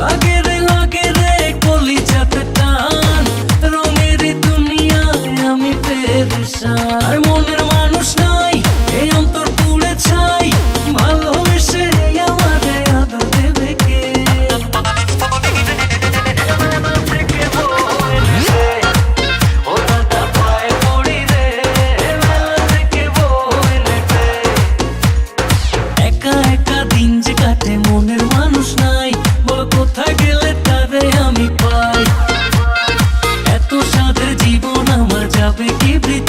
লাগে রে লাগে রে কলি চাতে и плетем